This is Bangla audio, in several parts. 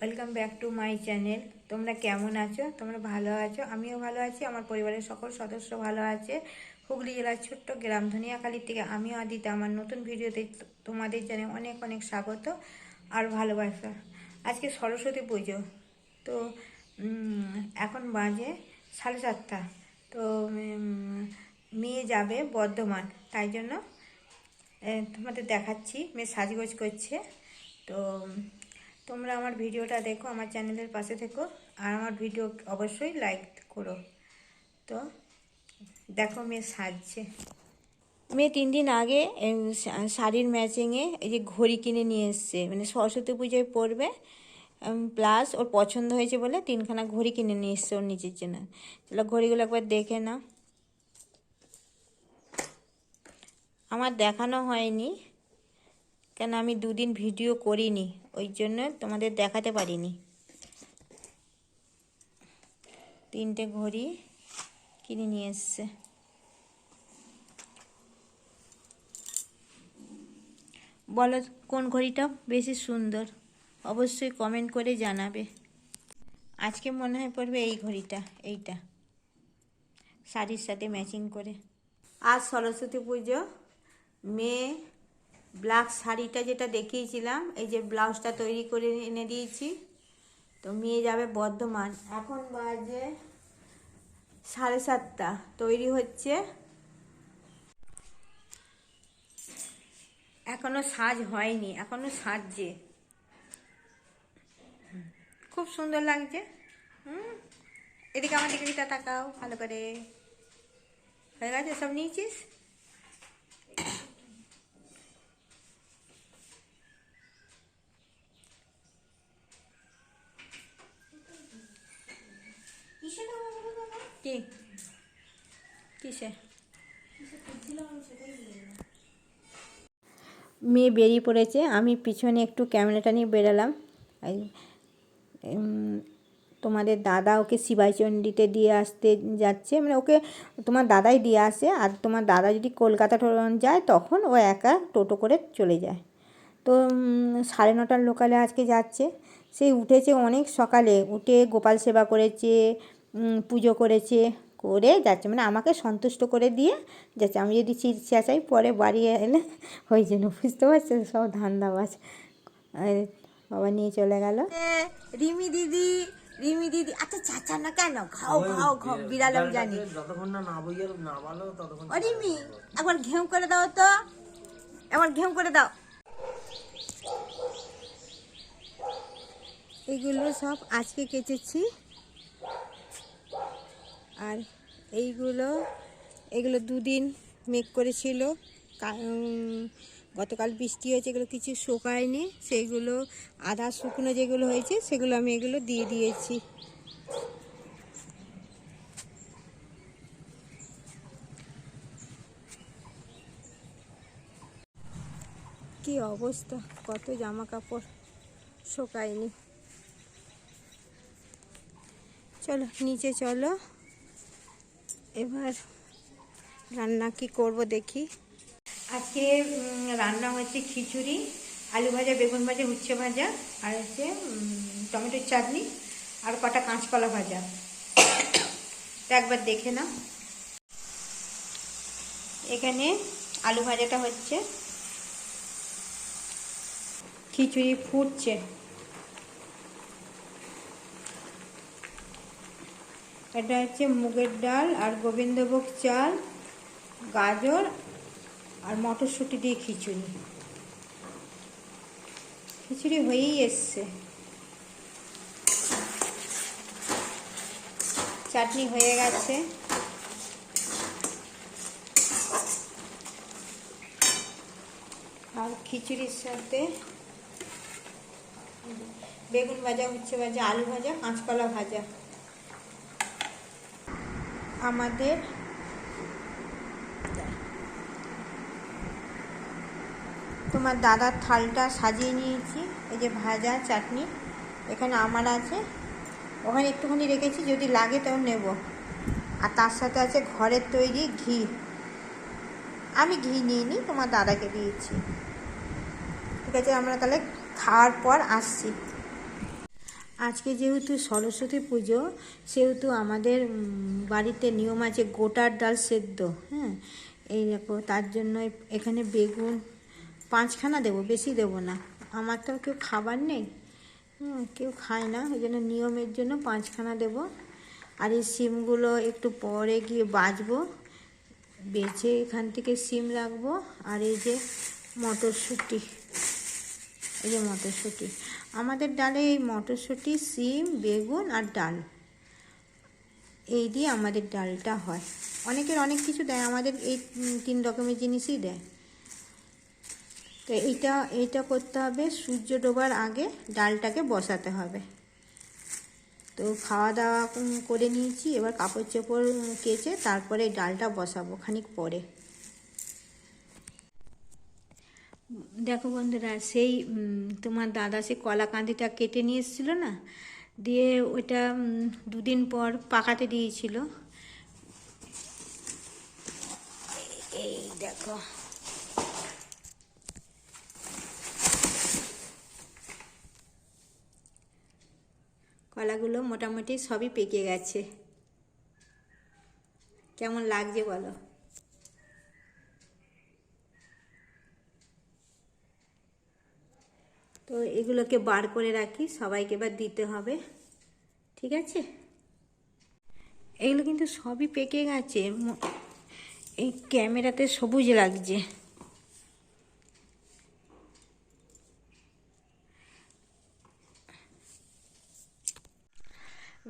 ব্যাক টু মাই চ্যানেল তোমরা কেমন আছো? তোমরা ভালো আছো? আমিও ভালো আছি। আমার পরিবারের সকল সদস্য ভালো আছে। হুগলি জেলার ছোট্ট গ্রাম ধনিয়াখালীর থেকে আমিও আদিতে। আমার নতুন ভিডিওতে তোমাদের জানে অনেক অনেক স্বাগত আর ভালোবাসা। আজকে সরস্বতী পুজো। তো এখন বাজে সাড়ে সাতটা। তো মেয়ে যাবে বর্ধমান। তাই জন্য তোমাদের দেখাচ্ছি। মেয়ে সাজগোজ করছে। তো তোমরা আমার ভিডিওটা দেখো, আমার চ্যানেলের পাশে থেকো, আর আমার ভিডিও অবশ্যই লাইক করো। তো দেখো মেয়ে সাজছে। মেয়ে তিন দিন আগে শাড়ির ম্যাচিংয়ে এই যে ঘড়ি কিনে নিয়ে এসছে। মানে সরস্বতী পুজোয় পড়বে প্লাস ওর পছন্দ হয়েছে বলে তিনখানা ঘড়ি কিনে নিয়ে এসছে ওর নিজের জন্য। চলো ঘড়িগুলো একবার দেখে নাও। আমার দেখানো হয়নি, কেন আমি দুদিন ভিডিও করিনি। ওই জন্য তোমাদের দেখাতে পারিনি। তিনটে ঘড়ি কিনে নিয়ে এসছে। বলো কোন ঘড়িটা বেশি সুন্দর? অবশ্যই কমেন্ট করে জানাবে। আজকে মনে হয় পড়বে এই ঘড়িটা, এইটা। শাড়ির সাথে ম্যাচিং করে। আজ সরস্বতী পুজো মেয়ে ব্ল্যাক শাড়িটা যেটা দেখিয়েছিলাম, এই যে ব্লাউজটা তৈরি করে এনে দিয়েছি। তো মেয়ে যাবে বর্ধমান। এখন বাজে সাড়ে সাতটা, তৈরি হচ্ছে। এখনও সাজ হয়নি, এখনও সাজছে। খুব সুন্দর লাগছে। হুম, এদিকে আমার দিকে তাকাও, ভালো করে। হয়ে গেছে, সব নিয়েছিস? কি? কিসে? মেয়ে বেরিয়ে পড়েছে, আমি পিছনে একটু ক্যামেরাটা নিয়ে বেরালাম। তোমাদের দাদা ওকে শিবাইচণ্ডীতে দিয়ে আসতে যাচ্ছে। মানে ওকে তোমার দাদাই দিয়ে আসে, আর তোমার দাদা যদি কলকাতা যায়, তখন ও একা টোটো করে চলে যায়। তো সাড়ে নটার লোকালে আজকে যাচ্ছে। সেই উঠেছে অনেক সকালে, উঠে গোপাল সেবা করেছে পুজো করেছে করে যাচ্ছে মানে আমাকে সন্তুষ্ট করে দিয়ে যাচ্ছে। আমি যদি চি- চেঁচাই পরে বাড়ি এলে ওই জন্য বুঝতে পারছ? সব ধান্দাবাজ। বাবা নিয়ে চলে গেল। রিমি দিদি রিমি দিদি। আচ্ছা চাচা না কেন? খাও খাও খাও বিড়াল আমি জানি। যতক্ষণ না না বইয়ে না বলো ততক্ষণ ও রিমি একবার ঘেউ করে দাও তো। একবার ঘেউ করে দাও। এগুলো সব আজকে কেচেছি। আর এইগুলো, এগুলো দুদিন মেঘ করেছিল। গতকাল বৃষ্টি হয়েছে, এগুলো কিছু শুকায়নি। সেইগুলো আধা শুকনো যেগুলো হয়েছে, সেগুলো আমি এগুলো দিয়ে দিয়েছি। কি অবস্থা? কত জামা কাপড় শোকায়নি। চলো, নিচে চলো। এবার রান্না কি করব দেখি। আজকে রান্না হচ্ছে খিচুড়ি, আলু ভাজা, বেগুন ভাজা, উচ্ছে ভাজা, আর হচ্ছে টমেটোর চাটনি, আর কটা কাঁচকলা ভাজা। একবার দেখে না এখানে আলু ভাজাটা হচ্ছে। খিচুড়ি ফুটছে। এটা হচ্ছে মুগের ডাল আর গোবিন্দভোগ চাল, গাজর আর মটরশুঁটি দিয়ে খিচুড়ি। খিচুড়ি হয়েই এসছে। চাটনি হয়ে গেছে। আর খিচুড়ির সাথে বেগুন ভাজা, উচ্ছে ভাজা, আলু ভাজা, কাঁচকলা ভাজা। আমাদের তোমার দাদার থালটা সাজিয়ে নিয়েছি। এই যে ভাজা চাটনি এখানে আমার আছে। ওখানে একটুখানি রেখেছি, যদি লাগে তখন নেব। আর তার সাথে আছে ঘরের তৈরি ঘি। আমি ঘি নিয়ে নিই, তোমার দাদাকে দিয়েছি। ঠিক আছে, আমরা তাহলে খাওয়ার পর আসছি। আজকে যেহেতু সরস্বতী পুজো, সেহেতু আমাদের বাড়িতে নিয়ম আছে গোটার ডাল সেদ্ধ হ্যাঁ? এই দেখো, তার জন্য এখানে বেগুন পাঁচখানা দেবো, বেশি দেবো না। আমার তো কেউ খাবার নেই কেউ খায় না, ওই জন্য নিয়মের জন্য পাঁচখানা দেবো। আর এই সিমগুলো একটু পরে গিয়ে বাজবো, বেছে এখান থেকে সিম রাখব। আর এই যে মটরশুঁটি, এই যে মটরশুঁটি। আমাদের ডালে এই মটরশুঁটি, সিম, বেগুন আর ডাল। এই দিয়ে আমাদের ডালটা হয়। অনেকের অনেক কিছু দেয়, আমাদের এই তিন রকমের জিনিসই দেয়। তো এইটা এইটা করতে হবে, সূর্য ডোবার আগে ডালটাকে বসাতে হবে। তো খাওয়া দাওয়া করে নিয়েছি, এবার কাপড় চোপড় কেচে তারপরে ডালটা বসাবো খানিক পরে। দেখো বন্ধুরা, সেই তোমার দাদা সেই কলা কাঁদিটা কেটে নিয়ে এসেছিল না? দিয়ে ওইটা দুদিন পর পাকাতে দিয়েছিল। এই দেখো। কলাগুলো মোটামুটি সবই পেকে গেছে। কেমন লাগছে বলো? তো এগুলোকে বার করে রাখি, সবাইকে এবার দিতে হবে। ঠিক আছে? এগুলো কিন্তু সবই পেকে গেছে। এই ক্যামেরাতে সবুজ লাগছে।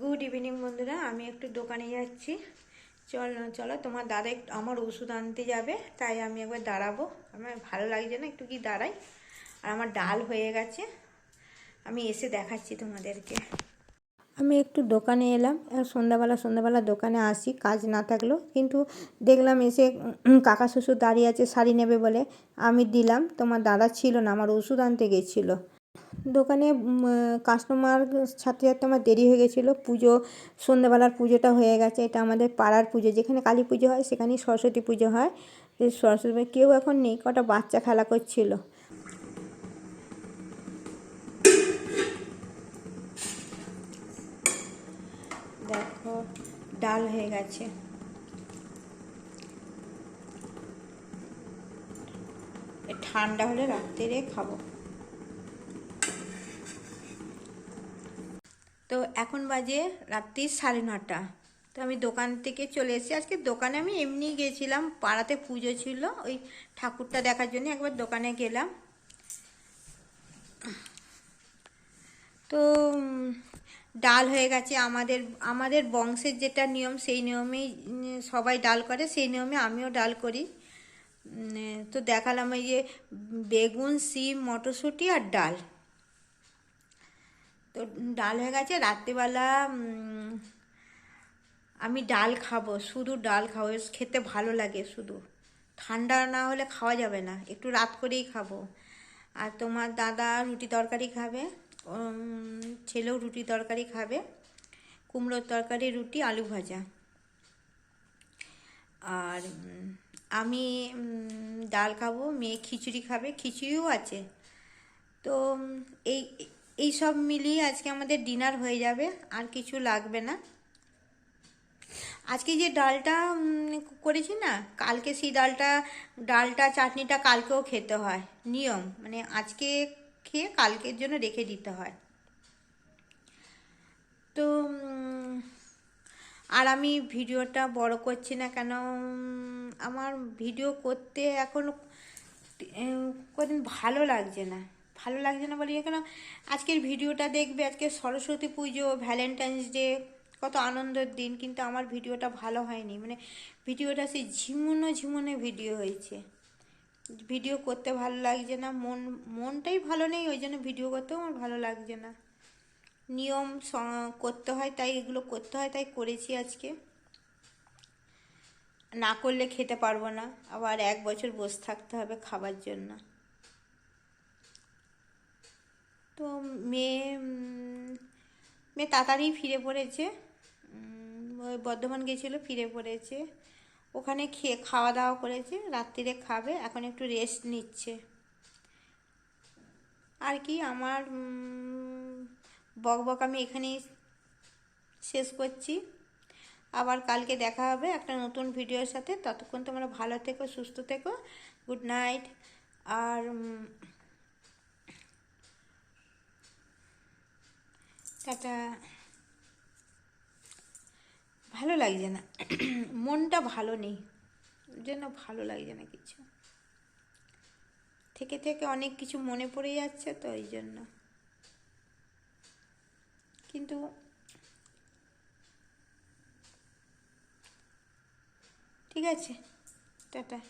গুড ইভিনিং বন্ধুরা, আমি একটু দোকানে যাচ্ছি। চল, চলো, তোমার দাদা আমার ওষুধ আনতে যাবে, তাই আমি একবার দাঁড়াবো। আমার ভালো লাগছে না, একটু কি দাঁড়াই। আর আমার ডাল হয়ে গেছে। আমি এসে দেখাচ্ছি তোমাদেরকে। আমি একটু দোকানে এলাম সন্ধ্যাবেলা সন্ধ্যাবেলা দোকানে আসি, কাজ না থাকলেও। কিন্তু দেখলাম এসে কাকা শ্বশুর দাঁড়িয়ে আছে, শাড়ি নেবে বলে। আমি দিলাম, তোমার দাদা ছিল না, আমার ওষুধ আনতে গেছিল। দোকানে কাস্টমার সাথে সাথে আমার দেরি হয়ে গেছিল। পুজো, সন্ধ্যাবেলার পুজোটা হয়ে গেছে। এটা আমাদের পাড়ার পুজো, যেখানে কালী পুজো হয়, সেখানেই সরস্বতী পুজো হয়। সরস্বতী কেউ এখন নেই, কটা বাচ্চা খেলা করছিল। ডাল হয়ে গেছে। ঠান্ডা হলে রাত্রে খাব। তো এখন বাজে রাত্রি সাড়ে নটা। তো আমি দোকান থেকে চলে এসেছি। আজকে দোকানে আমি এমনি গেছিলাম, পাড়াতে পুজো ছিল। ওই ঠাকুরটা দেখার জন্য একবার দোকানে গেলাম। তো ডাল হয়ে গেছে। আমাদের আমাদের বংশের যেটা নিয়ম, সেই নিয়মেই সবাই ডাল করে। সেই নিয়মে আমিও ডাল করি। তো দেখালাম এই যে বেগুন, সিম, মটরশুঁটি আর ডাল। তো ডাল হয়ে গেছে। রাত্রিবেলা আমি ডাল খাব, শুধু ডাল খাব। খেতে ভালো লাগে শুধু। ঠান্ডা না হলে খাওয়া যাবে না। একটু রাত করেই খাব। আর তোমার দাদা রুটি তরকারি খাবে? ছেলেও রুটি তরকারি খাবে, কুমড়োর তরকারি, রুটি, আলু ভাজা। আর আমি ডাল খাব, মেয়ে খিচুড়ি খাবে, খিচুড়িও আছে। তো এই এই সব মিলিয়ে আজকে আমাদের ডিনার হয়ে যাবে, আর কিছু লাগবে না। আজকে যে ডালটা করেছি না, কালকে সেই ডালটা ডালটা, চাটনিটা কালকেও খেতে হয়, নিয়ম। মানে আজকে খেয়ে কালকের জন্য রেখে দিতে হয়। তো আর আমি ভিডিওটা বড় করছি না কেন? আমার ভিডিও করতে এখন কদিন ভালো লাগছে না। ভালো লাগছে না বলি কেন? আজকের ভিডিওটা দেখবে, আজকে সরস্বতী পুজো, ভ্যালেন্টাইন্স ডে, কত আনন্দের দিন, কিন্তু আমার ভিডিওটা ভালো হয়নি। মানে ভিডিওটা সেই ঝিমুনো ঝিমুনে ভিডিও হয়েছে। ভিডিও করতে ভালো লাগছে না, মন, মনটাই ভালো নেই, ওই জন্য ভিডিও করতেও আমার ভালো লাগছে না। নিয়ম করতে হয়, তাই এগুলো করতে হয়, তাই করেছি আজকে। না করলে খেতে পারব না, আবার এক বছর বসে থাকতে হবে খাবার জন্য। তো মেয়ে মেয়ে তাড়াতাড়ি ফিরে পড়েছে বর্ধমান গেছিল, ফিরে পড়েছে। ওখানে খেয়ে খাওয়া দাওয়া করেছে, রাত্রিরে খাবে, এখন একটু রেস্ট নিচ্ছে। আর কি, আমার বক বক আমি এখানেই শেষ করছি। আবার কালকে দেখা হবে একটা নতুন ভিডিওর সাথে। ততক্ষণ তোমরা ভালো থেকো, সুস্থ থেকো গুড নাইট আর টাটা। ভালো লাগছে না। মনটা ভালো নেই। জন্য ভালো লাগছে না কিছু। থেকে থেকে অনেক কিছু মনে পড়ে যাচ্ছে তো ওই জন্য। কিন্তু ঠিক আছে, টাটা।